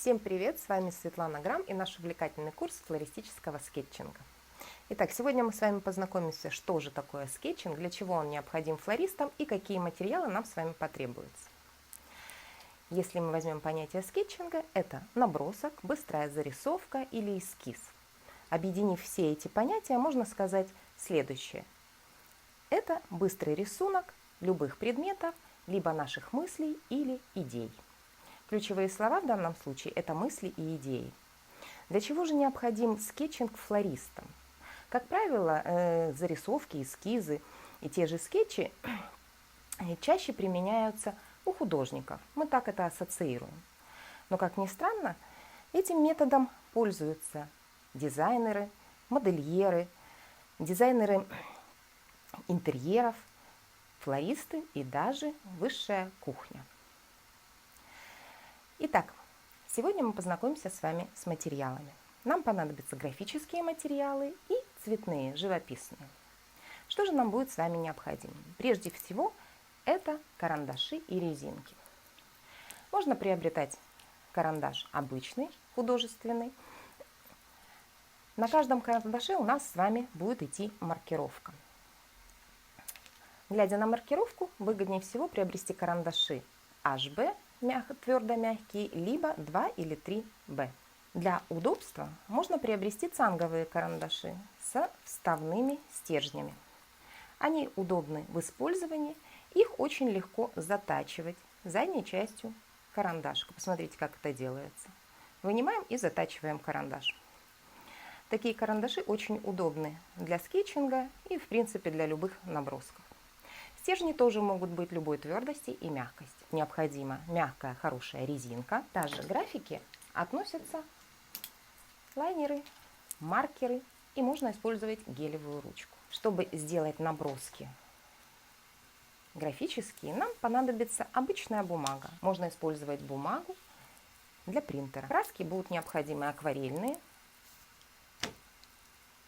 Всем привет! С вами Светлана Грамм и наш увлекательный курс флористического скетчинга. Итак, сегодня мы с вами познакомимся, что же такое скетчинг, для чего он необходим флористам и какие материалы нам с вами потребуются. Если мы возьмем понятие скетчинга, это набросок, быстрая зарисовка или эскиз. Объединив все эти понятия, можно сказать следующее. Это быстрый рисунок любых предметов, либо наших мыслей или идей. Ключевые слова в данном случае – это мысли и идеи. Для чего же необходим скетчинг флористам? Как правило, э, зарисовки, эскизы и те же скетчи чаще применяются у художников. Мы так это ассоциируем. Но, как ни странно, этим методом пользуются дизайнеры, модельеры, дизайнеры интерьеров, флористы и даже высшая кухня. Итак, сегодня мы познакомимся с вами с материалами. Нам понадобятся графические материалы и цветные, живописные. Что же нам будет с вами необходимо? Прежде всего, это карандаши и резинки. Можно приобретать карандаш обычный, художественный. На каждом карандаше у нас с вами будет идти маркировка. Глядя на маркировку, выгоднее всего приобрести карандаши HB мягко, твердо мягкие, либо 2 или 3 Б. Для удобства можно приобрести цанговые карандаши с вставными стержнями. Они удобны в использовании, их очень легко затачивать задней частью карандашка. Посмотрите, как это делается. Вынимаем и затачиваем карандаш. Такие карандаши очень удобны для скетчинга и, в принципе, для любых набросков. Стержни тоже могут быть любой твердости и мягкости. Необходима мягкая, хорошая резинка. Также графики относятся лайнеры, маркеры и можно использовать гелевую ручку. Чтобы сделать наброски графические, нам понадобится обычная бумага. Можно использовать бумагу для принтера. Краски будут необходимы акварельные.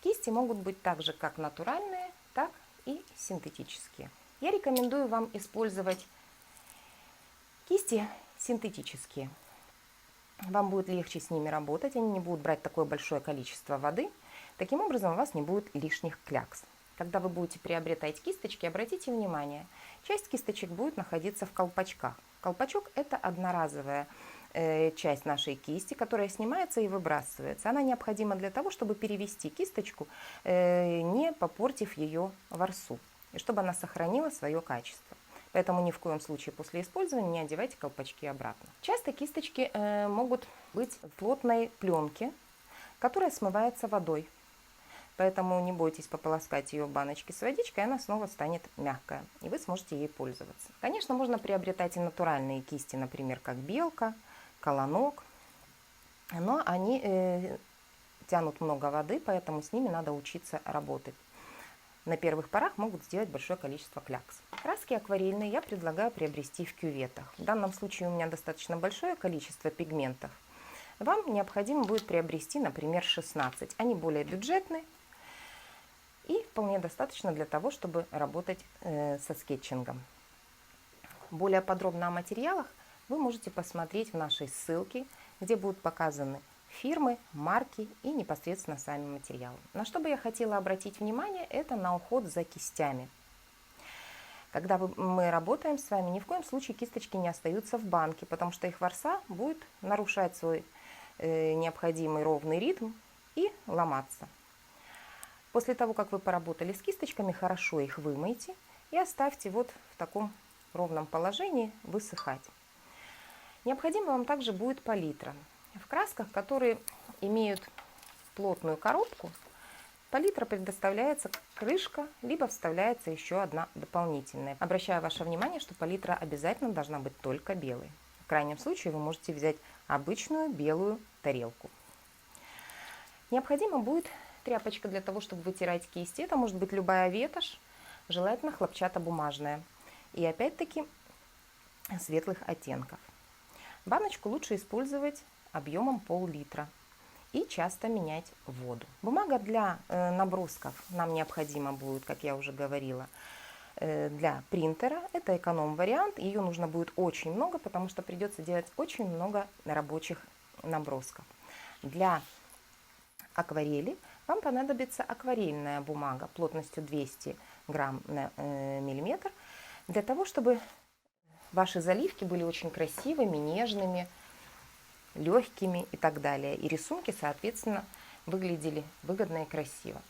Кисти могут быть также как натуральные, так и синтетические. Я рекомендую вам использовать кисти синтетические. Вам будет легче с ними работать, они не будут брать такое большое количество воды. Таким образом, у вас не будет лишних клякс. Когда вы будете приобретать кисточки, обратите внимание, часть кисточек будет находиться в колпачках. Колпачок – это одноразовая э, часть нашей кисти, которая снимается и выбрасывается. Она необходима для того, чтобы перевести кисточку, э, не попортив ее ворсу и чтобы она сохранила свое качество. Поэтому ни в коем случае после использования не одевайте колпачки обратно. Часто кисточки э, могут быть в плотной пленке, которая смывается водой. Поэтому не бойтесь пополоскать ее в баночке с водичкой, она снова станет мягкая, и вы сможете ей пользоваться. Конечно, можно приобретать и натуральные кисти, например, как белка, колонок, но они э, тянут много воды, поэтому с ними надо учиться работать на первых порах могут сделать большое количество клякс. Краски акварельные я предлагаю приобрести в кюветах. В данном случае у меня достаточно большое количество пигментов. Вам необходимо будет приобрести, например, 16. Они более бюджетные и вполне достаточно для того, чтобы работать э, со скетчингом. Более подробно о материалах вы можете посмотреть в нашей ссылке, где будут показаны фирмы, марки и непосредственно сами материалы. На что бы я хотела обратить внимание, это на уход за кистями. Когда мы работаем с вами, ни в коем случае кисточки не остаются в банке, потому что их ворса будет нарушать свой э, необходимый ровный ритм и ломаться. После того, как вы поработали с кисточками, хорошо их вымойте и оставьте вот в таком ровном положении высыхать. Необходимо вам также будет палитра. В красках, которые имеют плотную коробку, палитра предоставляется крышка, либо вставляется еще одна дополнительная. Обращаю ваше внимание, что палитра обязательно должна быть только белой. В крайнем случае вы можете взять обычную белую тарелку. Необходимо будет тряпочка для того, чтобы вытирать кисти. Это может быть любая ветошь, желательно хлопчатобумажная. И опять-таки светлых оттенков. Баночку лучше использовать объемом пол-литра и часто менять воду. Бумага для э, набросков нам необходима будет, как я уже говорила, э, для принтера. Это эконом-вариант. Ее нужно будет очень много, потому что придется делать очень много рабочих набросков. Для акварели вам понадобится акварельная бумага плотностью 200 грамм на э, миллиметр для того, чтобы ваши заливки были очень красивыми, нежными, легкими и так далее. И рисунки, соответственно, выглядели выгодно и красиво.